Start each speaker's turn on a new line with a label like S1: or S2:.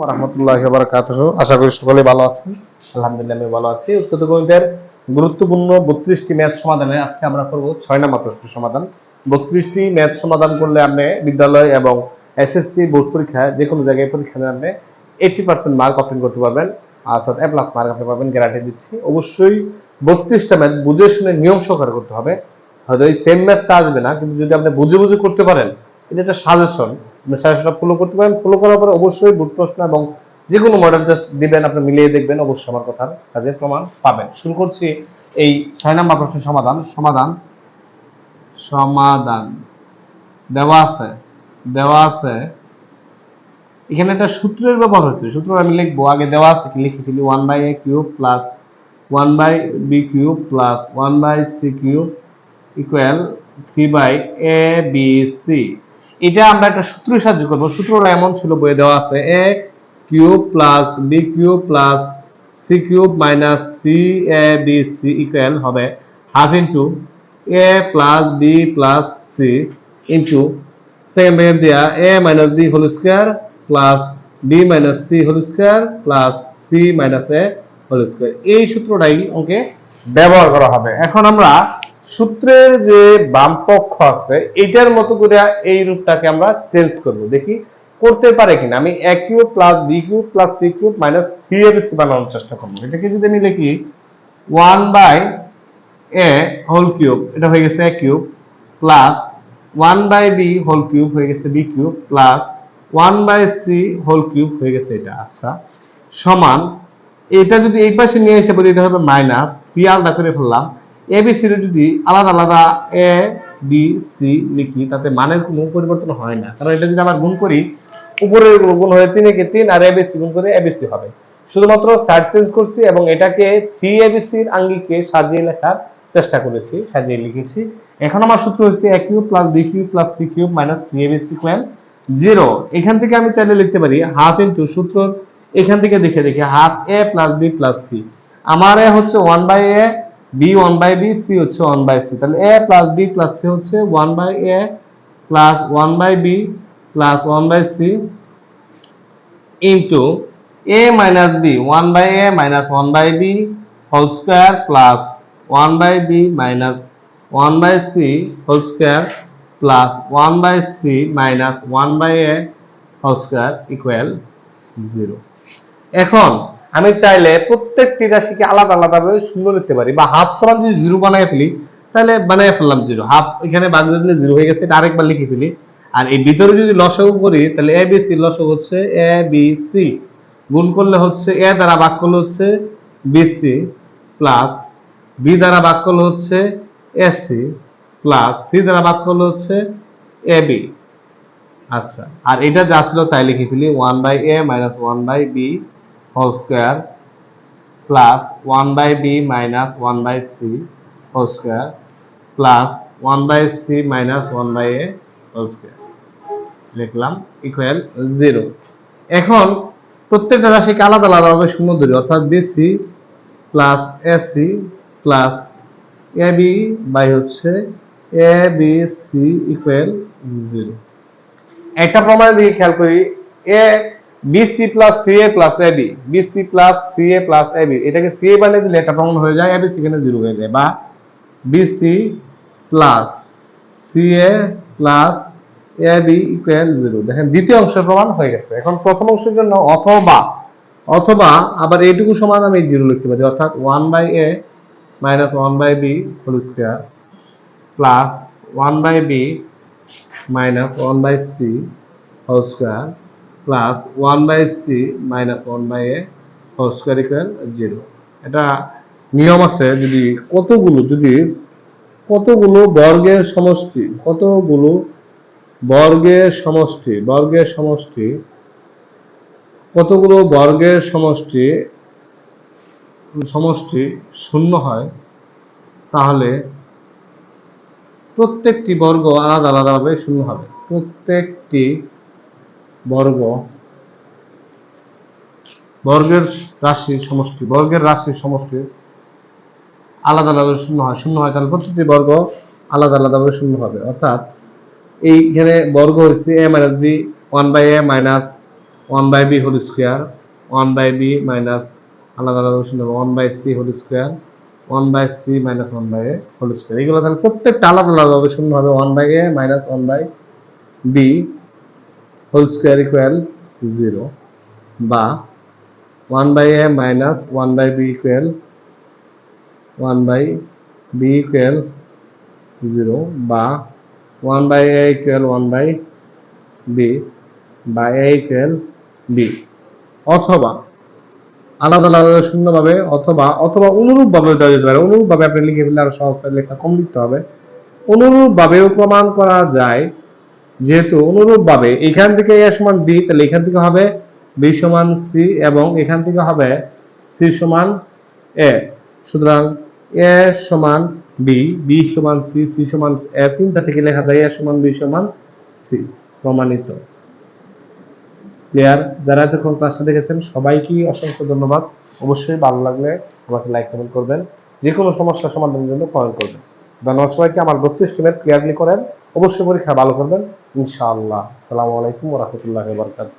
S1: রহমতুল্লাহ জায়গায় পরীক্ষা আপনি পার্সেন্ট মার্ক করতে পারবেন। অর্থাৎ মার্ক গ্যারান্টি দিচ্ছি। অবশ্যই বত্রিশটা ম্যাথ বুঝে শুনে নিয়ম সহকারে করতে হবে। হয়তো সেম ম্যাথটা আসবে না, কিন্তু যদি আপনি বুঝে বুঝে করতে পারেন এটা একটা সাজেশন আপনি সাজেশনটা ফলো করতে পারেন। ফলো করার পরে অবশ্যই বুট প্রশ্ন এবং যে কোনো মডেল টেস্ট দিবেন, আপনি মিলিয়ে দেখবেন, অবশ্যই আমার কথার কাজে প্রমাণ পাবেন। শুরু করছি এই ছয় নম্বর প্রশ্নের সমাধান। সমাধান। সমাধান। দেওয়া আছে। দেওয়া আছে। এখানে একটা সূত্রের ব্যবহার হয়েছে। সূত্র আমি লিখব। আগে দেওয়া আছে কি? লিখে ফেলি। One by A cube plus one by B cube plus one by C cube equal three by A B C এটা আমরা একটা সূত্র সাহায্য করব। সূত্রটা এমন ছিল, বইয়ে দেওয়া আছে, A cube plus B cube plus C cube minus three A B C equal হবে half into A plus B plus C into second bracket দেওয়া A minus B whole square plus B minus C whole square plus C minus A whole square. এই সূত্রটাই অঙ্কে ব্যবহার করা হবে। এখন আমরা সূত্রের যে বাম পক্ষ আছে, এটার মতো করে এই রূপটাকে আমরা চেঞ্জ করব। দেখি, করতে পারে কিনা। আমি A cube plus B cube plus C cube minus three এর বানানোর চেষ্টা করব। এটাকে যদি আমি লিখি one by A whole cube এটা হয়ে গেছে A cube plus one by B whole cube হয়ে গেছে B cube plus one by C whole cube হয়ে গেছে এটা। আচ্ছা সমান, এটা যদি এই পাশে নিয়ে এসে বলি, এটা হবে মাইনাস থ্রি আলাদা করে ফেললাম। এ যদি আলাদা আলাদা এ বি সি লিখি, তাতে মানের কোনো পরিবর্তন হয় না। কারণ এটা যদি আবার গুণ করি উপরে গুণ হয়ে তিন একে তিন আর এবিসি গুণ করে এবিসি হবে। শুধুমাত্র সাইড চেঞ্জ করছি এবং এটাকে থ্রি এবিসির আঙ্গিকে সাজিয়ে লেখার চেষ্টা করেছি, সাজিয়ে লিখেছি। এখন আমার সূত্র হচ্ছে A cube plus B cube plus C cube minus three ABC equal zero এখান থেকে আমি চাইলে লিখতে পারি হাফ ইন্টু সূত্র। এখান থেকে দেখে দেখে half A plus B plus C আমার এ হচ্ছে one by A B one by B C হচ্ছে ওয়ান বাই সি তাহলে A plus B plus C হচ্ছে one by A plus one by B plus one by C into A minus B one by A minus one by B whole square plus one by B minus one by C whole square plus one by C minus one by A whole square equal zero এখন আমি চাইলে প্রত্যেকটি রাশিকে আলাদা আলাদা ভাবে শূন্য লিখতে পারি। বা হাফ সমান যদি জিরো বানায় ফেলি, তাহলে বানায় ফেললাম জিরো হাফ এখানে বাদ দিলে জিরো হয়ে গেছে, এটা আরেকবার লিখে ফেলি। আর এই ভিতরে যদি লসাগু করি, তাহলে এ বি সি লসাগু হচ্ছে এ বি সি গুণ করলে হচ্ছে এ দ্বারা ভাগ করলে হচ্ছে বি সি প্লাস বি দ্বারা ভাগ করলে হচ্ছে এস প্লাস সি দ্বারা ভাগ করলে হচ্ছে এ বি আচ্ছা আর এটা যা ছিল তাই লিখে ফেলি। One by A minus one by B whole square plus one by B minus one by C whole square plus one by C minus one by A whole square লিখলাম equal zero এখন প্রত্যেকটা রাশিকে আলাদা আলাদাভাবে ধরি, অর্থাৎ BC plus AC plus A B by হচ্ছে A B C equal zero একটা প্রমাণের দিকে খেয়াল করি A BC plus C A plus A B BC plus C A plus A B এটাকে সি এ বানিয়ে দিলে একটা প্রমাণ হয়ে যায় এ বি সেখানে জিরো হয়ে যায়, বা BC plus C A plus A B equal zero দেখেন, দ্বিতীয় অংশের প্রমাণ হয়ে গেছে। এখন প্রথম অংশের জন্য অথবা অথবা আবার এইটুকু সমান আমি জিরো লিখতে পারি, অর্থাৎ one by A minus one by B whole square plus one by B minus one by C whole square plus one by C minus one by A whole square equal zero এটা নিয়ম আছে, যদি কতগুলো যদি কতগুলো বর্গের সমষ্টি, কতগুলো বর্গের সমষ্টি বর্গের সমষ্টি, কতগুলো বর্গের সমষ্টি সমষ্টি শূন্য হয়, তাহলে প্রত্যেকটি বর্গ আলাদা আলাদাভাবে শূন্য হবে। প্রত্যেকটি বর্গ, বর্গের রাশির সমষ্টি, বর্গের রাশির সমষ্টি আলাদা আলাদা শূন্য হয় শূন্য হয় তাহলে প্রত্যেকটি বর্গ আলাদা আলাদাভাবে শূন্য হবে। অর্থাৎ এইখানে বর্গ হচ্ছে A minus B one by A minus one by B whole square one by B minus আলাদা আলাদা শুনে one by C whole square one by C minus one by A whole square এগুলো তাহলে প্রত্যেকটা আলাদা আলাদা হবে শূন্য হবে one by A minus one by B whole square equal zero বা one by A minus one by B equal one by B equal zero বা one by A equal one by B বা A equal B অথবা আলাদা আলাদা শূন্য ভাবে অথবা অথবা অনুরূপ ভাবে দেওয়া যেতে পারে। অনুরূপ ভাবে আপনি লিখে ফেললে আরও সহজ লেখা কম লিখতে হবে। অনুরূপ ভাবেও প্রমাণ করা যায় যেহেতু অনুরূপ ভাবে এখান থেকে এ সমান বি, তাহলে এখান থেকে হবে বি সমান সি এবং এখান থেকে হবে সি সমান এ। সুতরাং এ সমান বি বি সমান সি সি সমান এ তিনটা থেকে লেখা যায় এ সমান বি সমান সি প্রমাণিত। ক্লিয়ার? যারা এতক্ষণ ক্লাসটা দেখেছেন, সবাইকে অসংখ্য ধন্যবাদ। অবশ্যই ভালো লাগলে আমাকে লাইক কমেন্ট করবেন। যে কোনো সমস্যা সমাধানের জন্য কমেন্ট করবেন। ধন্যবাদ সবাইকে, আমার বত্রিশ টিমের ক্লিয়ারলি করেন। অবশ্যই পরীক্ষা ভালো করবেন। ইনশাআল্লাহ। আসসালামু আলাইকুম রহমতুল্লাহ বরকাত